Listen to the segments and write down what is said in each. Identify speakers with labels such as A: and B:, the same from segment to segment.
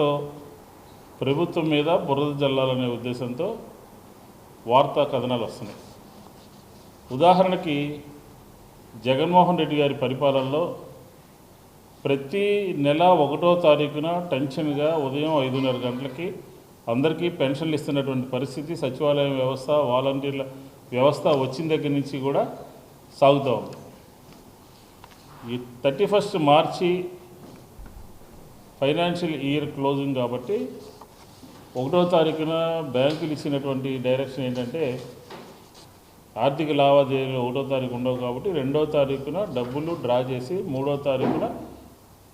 A: తో ప్రభుత్వం మీద బురద జల్లాలనే ఉద్దేశంతో వార్తా కథనాలు వస్తున్నాయి. ఉదాహరణకి జగన్మోహన్ రెడ్డి గారి పరిపాలనలో ప్రతి నెల ఒకటో తారీఖున టెన్షన్గా ఉదయం ఐదున్నర గంటలకి అందరికీ పెన్షన్లు ఇస్తున్నటువంటి పరిస్థితి సచివాలయం వ్యవస్థ వాలంటీర్ల వ్యవస్థ వచ్చిన దగ్గర నుంచి కూడా సాగుతూ ఉంది. ఈ thirty first March financial year closing కాబట్టి ఒకటో తారీఖున బ్యాంకులు ఇచ్చినటువంటి డైరెక్షన్ ఏంటంటే ఆర్థిక లావాదేవీలు ఒకటో తారీఖు ఉండవు కాబట్టి రెండో తారీఖున డబ్బులు డ్రా చేసి మూడో తారీఖున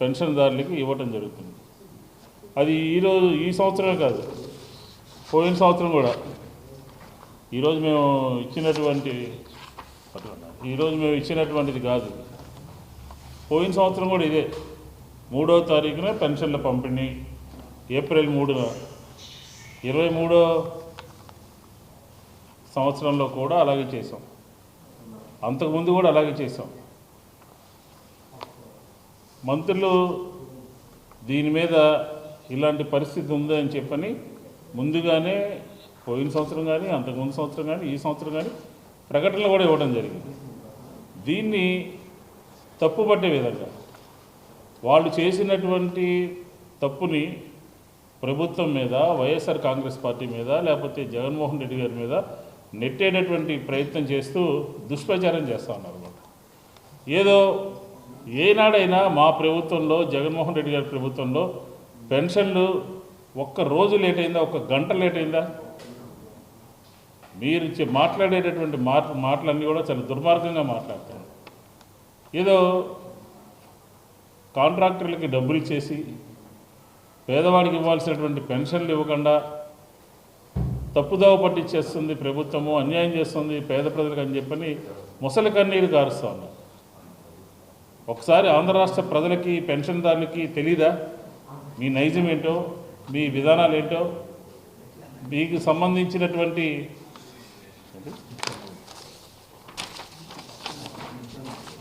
A: పెన్షన్దారులకి ఇవ్వటం జరుగుతుంది. అది ఈరోజు ఈ సంవత్సరమే కాదు పోయిన సంవత్సరం కూడా. ఈరోజు మేము ఇచ్చినటువంటి ఈరోజు మేము ఇచ్చినటువంటిది కాదు. పోయిన సంవత్సరం కూడా ఇదే. మూడో తారీఖున పెన్షన్ల పంపిణీ. ఏప్రిల్ మూడున. ఇరవై మూడో సంవత్సరంలో కూడా అలాగే చేసాం అంతకుముందు కూడా అలాగే చేసాం మంత్రులు దీని మీద ఇలాంటి పరిస్థితి ఉందని చెప్పని ముందుగానే పోయిన సంవత్సరం కానీ అంతకుముందు సంవత్సరం కానీ ఈ సంవత్సరం కానీ ప్రకటనలు కూడా ఇవ్వడం జరిగింది. దీన్ని తప్పుపట్టే విధంగా వాళ్ళు చేసినటువంటి తప్పుని ప్రభుత్వం మీద వైఎస్ఆర్ కాంగ్రెస్ పార్టీ మీద లేకపోతే జగన్మోహన్ రెడ్డి గారి మీద నెట్టేటటువంటి ప్రయత్నం చేస్తూ దుష్ప్రచారం చేస్తూ ఉన్నారు ఏదో ఏనాడైనా మా ప్రభుత్వంలో జగన్మోహన్ రెడ్డి గారి ప్రభుత్వంలో పెన్షన్లు ఒక్క రోజు లేట్ అయిందా ఒక్క గంట లేట్ అయిందా? మీరు మాట్లాడేటటువంటి మాట మాటలన్నీ కూడా చాలా దుర్మార్గంగా మాట్లాడుతున్నారు. ఏదో కాంట్రాక్టర్లకి డబ్బులు ఇచ్చేసి పేదవాడికి ఇవ్వాల్సినటువంటి పెన్షన్లు ఇవ్వకుండా తప్పుదోవ పట్టించేస్తుంది ప్రభుత్వము అన్యాయం చేస్తుంది పేద ప్రజలకు అని చెప్పని ముసలి కన్నీరు కారుస్తా ఉన్నారు ఒకసారి ఆంధ్ర రాష్ట్ర ప్రజలకి పెన్షన్దారులకి తెలీదా? మీ నైజం ఏంటో? మీ విధానాలు ఏంటో? మీకు సంబంధించినటువంటి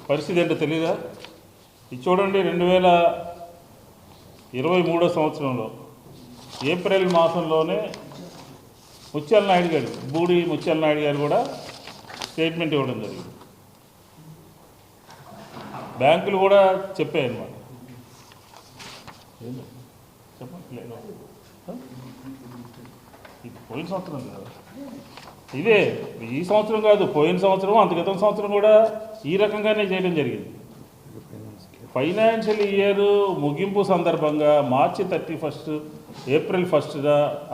A: పరిస్థితి ఏంటో తెలీదా? ఇది చూడండి రెండు వేల ఇరవై మూడో సంవత్సరంలో ఏప్రిల్ మాసంలోనే ముత్యాల నాయుడు గారు బూడి ముత్యాల నాయుడు గారు కూడా స్టేట్మెంట్ ఇవ్వడం జరిగింది. బ్యాంకులు కూడా చెప్పాయి అన్నమాట ఇది పోయిన సంవత్సరం కదా. ఇదే ఈ సంవత్సరం కాదు పోయిన సంవత్సరం అంత క్రితం సంవత్సరం కూడా ఈ రకంగానే చేయడం జరిగింది. ఫైనాన్షియల్ ఇయర్ ముగింపు సందర్భంగా మార్చి థర్టీ ఫస్ట్ ఏప్రిల్ ఫస్ట్న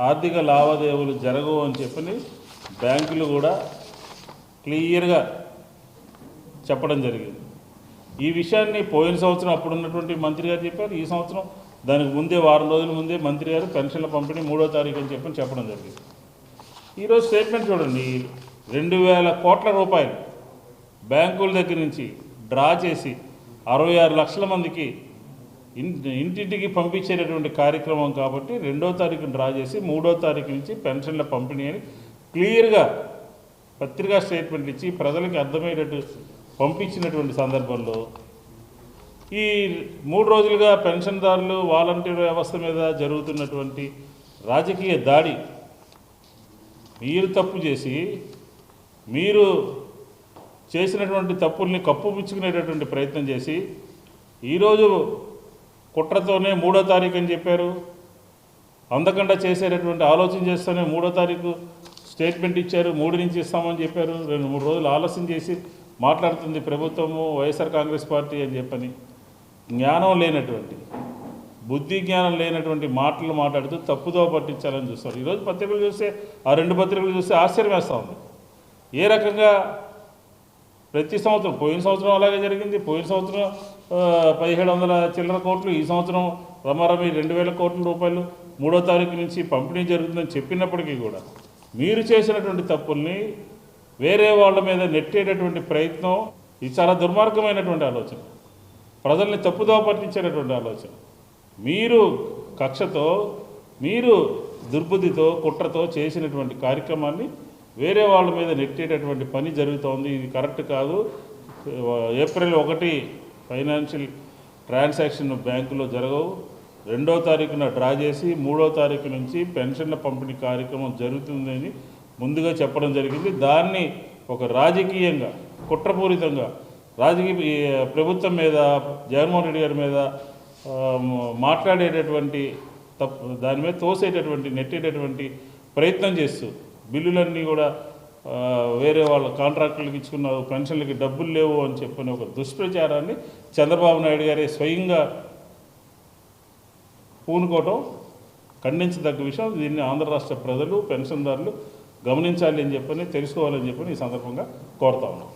A: ఆర్థిక లావాదేవీలు జరగవు అని చెప్పని బ్యాంకులు కూడా క్లియర్గా చెప్పడం జరిగింది. ఈ విషయాన్ని పోయిన సంవత్సరం అప్పుడు ఉన్నటువంటి మంత్రి గారు చెప్పారు. ఈ సంవత్సరం దానికి ముందే వారం రోజుల ముందే మంత్రి గారు పెన్షన్ల పంపిణీ మూడో తారీఖు అని చెప్పని చెప్పడం జరిగింది. ఈరోజు స్టేట్మెంట్ చూడండి. రెండు వేల కోట్ల రూపాయలు బ్యాంకుల దగ్గర నుంచి డ్రా చేసి అరవై ఆరు లక్షల మందికి ఇంటింటికి పంపించేటటువంటి కార్యక్రమం కాబట్టి రెండో తారీఖు డ్రా చేసి మూడో తారీఖు నుంచి పెన్షన్ల పంపిణీ అని క్లియర్గా పత్రికా స్టేట్మెంట్ ఇచ్చి ప్రజలకు అర్థమయ్యేటట్టు పంపించినటువంటి సందర్భంలో ఈ మూడు రోజులుగా పెన్షన్దారులు వాలంటీర్ వ్యవస్థ మీద జరుగుతున్నటువంటి రాజకీయ దాడి మీరు తప్పు చేసి మీరు చేసినటువంటి తప్పుల్ని కప్పుపుచ్చుకునేటటువంటి ప్రయత్నం చేసి ఈరోజు కుట్రతోనే మూడో తారీఖు అని చెప్పారు. అందకుండా చేసేటటువంటి ఆలోచన చేస్తూనే మూడో తారీఖు స్టేట్మెంట్ ఇచ్చారు. మూడు నుంచి ఇస్తామని చెప్పారు. రెండు మూడు రోజులు ఆలస్యం చేసి మాట్లాడుతుంది ప్రభుత్వము వైఎస్ఆర్ కాంగ్రెస్ పార్టీ అని చెప్పని. జ్ఞానం లేనటువంటి బుద్ధి జ్ఞానం లేనటువంటి మాటలు మాట్లాడుతూ తప్పుదో పట్టించాలని చూస్తారు. ఈరోజు పత్రికలు చూస్తే ఆ రెండు పత్రికలు చూస్తే ఆశ్చర్యం వేస్తూ ఉంది. ఏ రకంగా ప్రతి సంవత్సరం పోయిన సంవత్సరం అలాగే జరిగింది. పోయిన సంవత్సరం పదిహేడు వందల చిల్లర కోట్లు ఈ సంవత్సరం రమారమి రెండు వేల కోట్ల రూపాయలు మూడో తారీఖు నుంచి పంపిణీ జరుగుతుందని చెప్పినప్పటికీ కూడా మీరు చేసినటువంటి తప్పుల్ని వేరే వాళ్ళ మీద నెట్టేటటువంటి ప్రయత్నం ఇది చాలా దుర్మార్గమైనటువంటి ఆలోచన. ప్రజల్ని తప్పుదో పట్టించేటటువంటి ఆలోచన. మీరు కక్షతో మీరు దుర్బుద్ధితో కుట్రతో చేసినటువంటి కార్యక్రమాన్ని వేరే వాళ్ళ మీద నెట్టేటటువంటి పని జరుగుతోంది. ఇది కరెక్ట్ కాదు. ఏప్రిల్ ఒకటి ఫైనాన్షియల్ ట్రాన్సాక్షన్ బ్యాంకులో జరగవు. రెండో తారీఖున డ్రా చేసి మూడో తారీఖు నుంచి పెన్షన్ల పంపిణీ కార్యక్రమం జరుగుతుందని ముందుగా చెప్పడం జరిగింది. దాన్ని ఒక రాజకీయంగా కుట్రపూరితంగా రాజకీయ ప్రభుత్వం మీద జగన్మోహన్ రెడ్డి గారి మీద మాట్లాడేటటువంటి తప్పు దాని మీద తోసేటటువంటి నెట్టేటటువంటి ప్రయత్నం చేస్తూ బిల్లులన్నీ కూడా వేరే వాళ్ళ కాంట్రాక్టులకు ఇచ్చుకున్న పెన్షన్లకి డబ్బులు లేవు అని చెప్పిన ఒక దుష్ప్రచారాన్ని చంద్రబాబు నాయుడు గారే స్వయంగా పూనుకోవటం ఖండించదగ్గ విషయం. దీన్ని ఆంధ్ర రాష్ట్ర ప్రజలు పెన్షన్దారులు గమనించాలి అని చెప్పని తెలుసుకోవాలని చెప్పని ఈ సందర్భంగా కోరుతా ఉన్నాం.